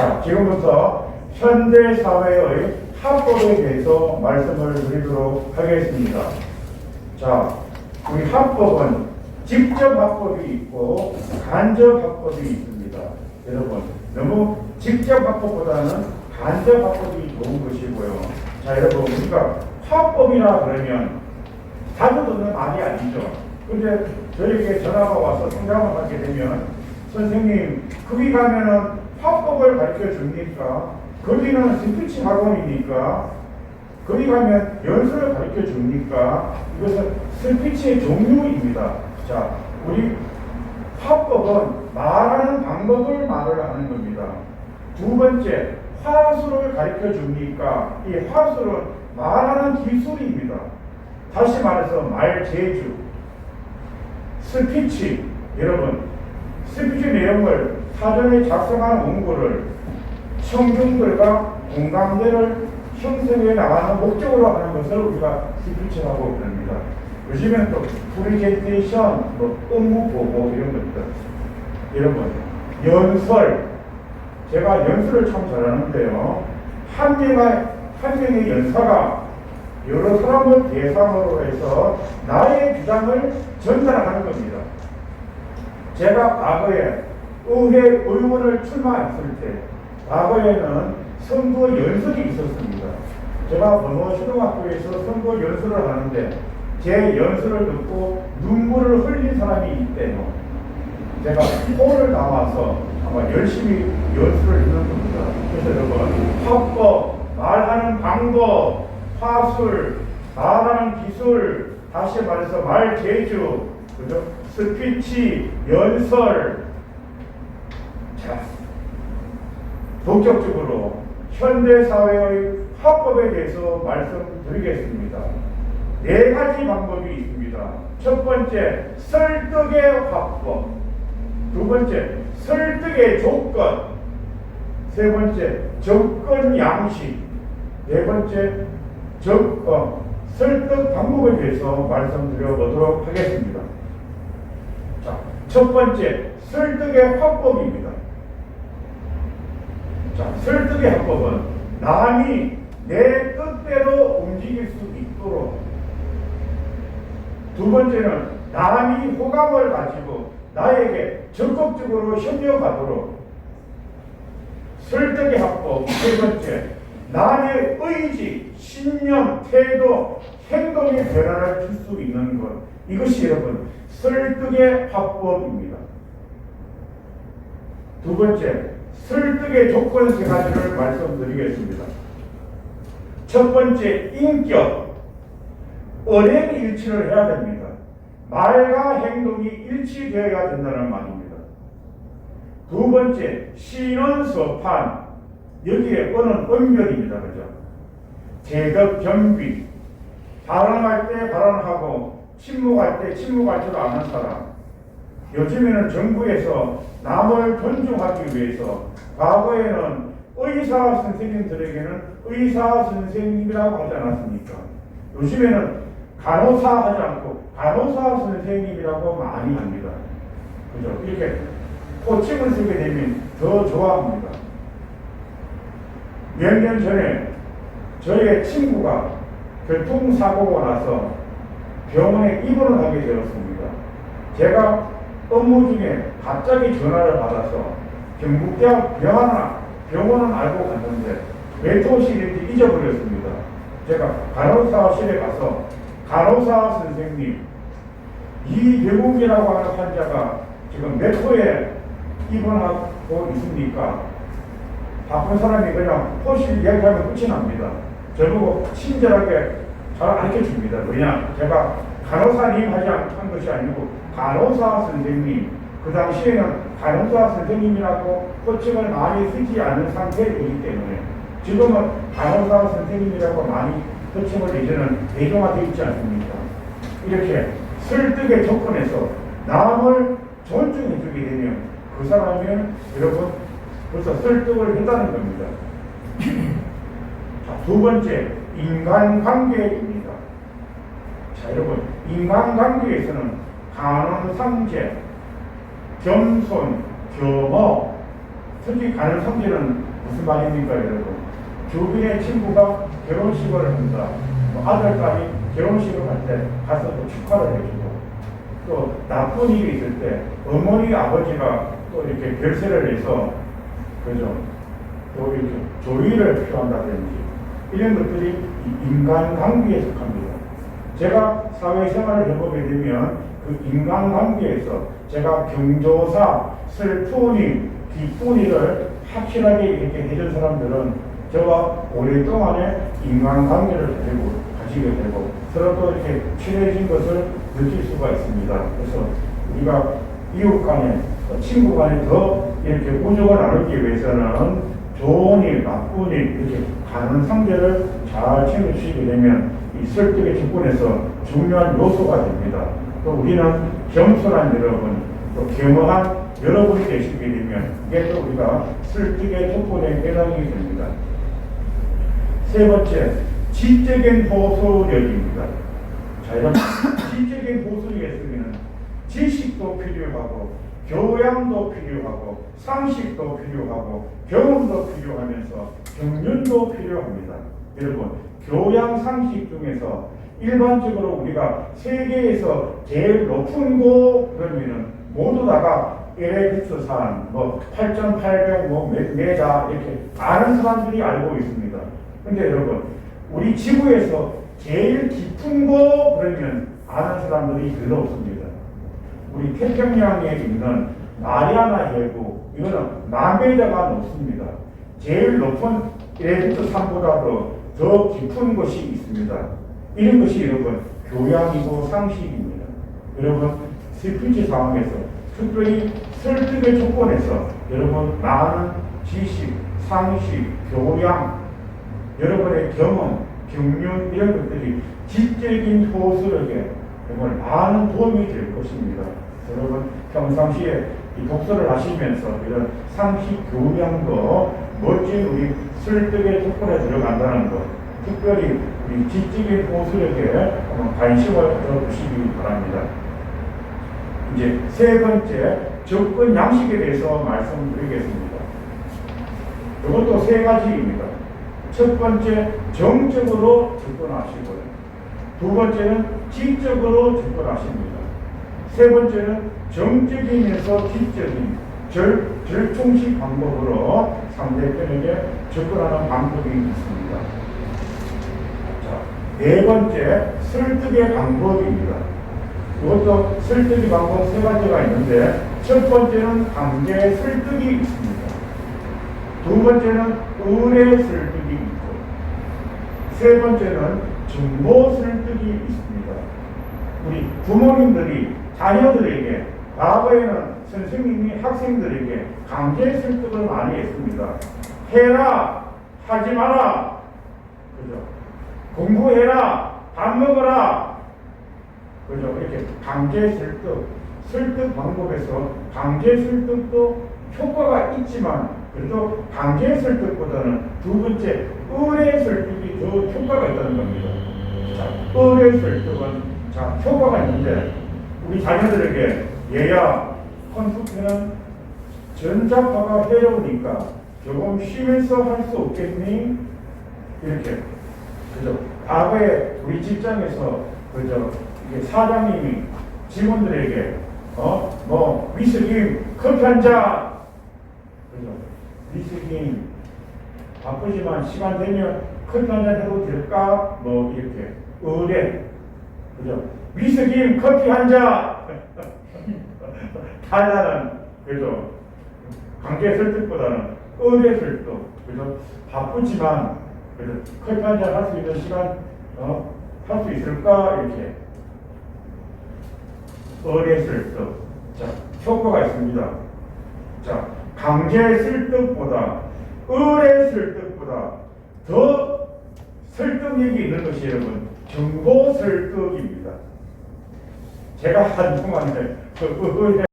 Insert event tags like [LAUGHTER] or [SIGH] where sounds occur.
자, 지금부터 현대 사회의 합법에 대해서 말씀을 드리도록 하겠습니다. 자, 우리 합법은 직접 합법이 있고 간접 합법이 있습니다. 여러분, 너무 직접 합법보다는 간접 합법이 좋은 것이고요. 자, 여러분, 우리가 합법이라 그러면 자주 듣는 말이 아니죠. 근데 저에게 전화가 와서 상담을 하게 되면 선생님, 거기 가면은 합법을 가르쳐 줍니까? 거기는 스피치 학원입니까? 거기 가면 연수를 가르쳐 줍니까? 이것은 스피치의 종류입니다. 자, 우리 화법은 말하는 방법을 말을 하는 겁니다. 두 번째, 화술을 가르쳐 줍니까? 이 화술은 말하는 기술입니다. 다시 말해서 말 제주, 스피치, 여러분, 스피치 내용을 사전에 작성한 원고를 청중들과 공감대를 형성해 나가는 목적으로 하는 것을 우리가 스피치라고 부릅니다. 요즘엔 또 프리젠테이션, 뭐 업무 보고 이런 것들. 여러분, 연설. 제가 연설을 참 잘하는데요. 한 명의, 한 명의 연사가 여러 사람을 대상으로 해서 나의 주장을 전달하는 겁니다. 제가 과거에 의회 의원을 출마했을 때 과거에는 선거 연설이 있었습니다. 제가 번호 초등학교에서 선거 연설을 하는데 제 연설을 듣고 눈물을 흘린 사람이 있대요. 제가 홀을 나와서 아마 열심히 연설을 했는 겁니다. 그래서 여러분 합법, 말하는 방법, 화술, 말하는 기술, 다시 말해서 말 제주, 그죠? 스피치, 연설. 자, 본격적으로 현대 사회의 합법에 대해서 말씀드리겠습니다. 네 가지 방법이 있습니다. 첫 번째, 설득의 화법. 두 번째, 설득의 조건. 세 번째, 접근 양식. 네 번째, 적, 어, 설득 방법에 대해서 말씀드려 보도록 하겠습니다. 자, 첫 번째, 설득의 화법입니다. 자, 설득의 화법은 남이 내 뜻대로 움직일 수 있도록. 두 번째는 남이 호감을 가지고 나에게 적극적으로 협력하도록. 설득의 합법 세 번째 남의 의지, 신념, 태도, 행동의 변화를 줄 수 있는 것. 이것이 여러분 설득의 합법입니다. 두 번째 설득의 조건 세 가지를 말씀드리겠습니다. 첫 번째 인격 언행 일치를 해야 됩니다. 말과 행동이 일치되어야 된다는 말입니다. 두 번째 신원 서판 여기에 언은 언변입니다. 그죠? 제적 겸비 발언할 때 발언하고 침묵할 때 침묵할 줄 아는 사람 요즘에는 정부에서 남을 존중하기 위해서 과거에는 의사 선생님들에게는 의사 선생님이라고 하지 않았습니까? 요즘에는 간호사 하지 않고 간호사 선생님이라고 많이 합니다. 그죠? 이렇게 호칭을 쓰게 되면 더 좋아합니다. 몇 년 전에 저의 친구가 교통사고가 나서 병원에 입원을 하게 되었습니다. 제가 업무 중에 갑자기 전화를 받아서 경북대학 병원을, 병원은 알고 갔는데 메토실인지 잊어버렸습니다. 제가 간호사실에 가서 간호사 선생님 이대국이라고 하는 환자가 지금 몇 호에 입원하고 있습니까? 바쁜 사람이 그냥 호실 이야기하면 끝이 납니다. 저보고 친절하게 잘 알려 줍니다. 왜냐? 제가 간호사님 하지 한 것이 아니고 간호사 선생님. 그 당시에는 간호사 선생님이라고 호칭을 많이 쓰지 않는 상태이기 때문에 지금은 간호사 선생님이라고 많이 호칭을 이제는 대중화되어 있지 않습니까? 이렇게 설득의 조건에서 남을 존중해 주게 되면 그 사람은 여러분 벌써 설득을 했다는 겁니다. [CLEARS THROAT] 자, 두 번째, 인간관계입니다. 자, 여러분, 인간관계에서는 간언상제, 겸손, 겸허, 솔직히 가는 성질은 무슨 말입니까, 여러분? 주변의 친구가 결혼식을 한다. 뭐 아들딸이 결혼식을 할 때 가서 또 축하를 해주고 또 나쁜 일이 있을 때 어머니 아버지가 또 이렇게 별세를 해서 그죠? 또 이렇게 조의를 표한다든지 이런 것들이 이 인간 관계에 속합니다. 제가 사회생활을 해보게 되면 그 인간관계에서 제가 경조사, 슬프니, 기쁘니를 확실하게 이렇게 해준 사람들은 저와 오랫동안의 인간관계를 가지고 가지게 되고 서로 또 이렇게 친해진 것을 느낄 수가 있습니다. 그래서 우리가 이웃 간에 또 친구 간에 더 이렇게 우정을 나누기 위해서는 좋은 일, 나쁜 일 이렇게 가는 상대를 잘 챙겨주시게 되면 이 설득의 조건에서 중요한 요소가 됩니다. 또 우리는 겸손한 여러분, 또 겸허한 여러분이 되시게 되면 이게 또 우리가 설득의 조건에 해당이 됩니다. 세 번째, 지적인 보수력입니다. 자, 이런 [COUGHS] 지적인 보수력에 있으면 지식도 필요하고, 교양도 필요하고, 상식도 필요하고, 경험도 필요하면서 경륜도 필요합니다. 여러분, 교양 상식 중에서 일반적으로 우리가 세계에서 제일 높은 곳 그러면은 모두 다가 에레비스산, 뭐 8,800, 뭐 메- 메다 이렇게 아는 사람들이 알고 있습니다. 근데 여러분, 우리 지구에서 제일 깊은 곳 그러면 아는 사람들이 별로 없습니다. 우리 태평양에 있는 마리아나 해구 이거는 만메다가 높습니다. 제일 높은 에베레스트 산보다도 더 깊은 곳이 있습니다. 이런 것이 여러분 교양이고 상식입니다. 여러분 스피치 상황에서 특별히 설득의 조건에서 여러분 많은 지식, 상식, 교양, 여러분의 경험, 경륜 이런 것들이 지적인 호소력에 정말 많은 도움이 될 것입니다. 여러분 평상시에 이 독서를 하시면서 이런 상식 교양도 멋진 우리 설득의 조건에 들어간다는 것, 특별히 우리 호소력에 한번 관심을 가져주시기 바랍니다. 이제 세 번째 접근 양식에 대해서 말씀드리겠습니다. 이것도 세 가지입니다. 첫 번째 정적으로 접근하시고요. 두 번째는 지적으로 접근하십니다. 세 번째는 정적이면서 지적인 절, 절충식 방법으로 상대편에게 접근하는 방법이 있습니다. 자, 네 번째 설득의 방법입니다. 이것도 설득의 방법 세 가지가 있는데 첫 번째는 강제 설득이 있습니다. 두 번째는 의뢰 설득이 있고 세 번째는 정보 설득이 있습니다. 우리 부모님들이 자녀들에게 과거에는 선생님이 학생들에게 강제 설득을 많이 했습니다. 해라 하지 마라 그죠? 공부해라 밥 먹어라 그죠? 이렇게 강제 설득 설득 방법에서 강제 설득도 효과가 있지만 그래도 강제 설득보다는 두 번째 의뢰 설득이 더 효과가 있다는 겁니다. 자, 의뢰 설득은 자 효과가 있는데 우리 자녀들에게 얘야 컴퓨터는 전자파가 해로우니까 조금 쉬면서 할 수 없겠니? 이렇게 그죠? 과거에 우리 직장에서 그죠? 이게 사장님이 직원들에게 어 뭐 미스김 커피 한 잔. 그죠? 미스김 바쁘지만 시간 되면 커피 한 잔 해도 될까? 뭐 이렇게 의뢰 그죠? 미스김 커피 한 잔. [LAUGHS] 달라는 그죠? 관계 설득보다는 의뢰 설득 그죠? 바쁘지만 그죠? 커피 한잔 할 수 있는 시간 어? 할 수 있을까? 이렇게 의뢰 설득 자 효과가 있습니다. 자 강제 설득보다 의뢰 설득보다 더 설득력이 있는 것이 여러분 정보 설득입니다. 제가 한동안에 그 의뢰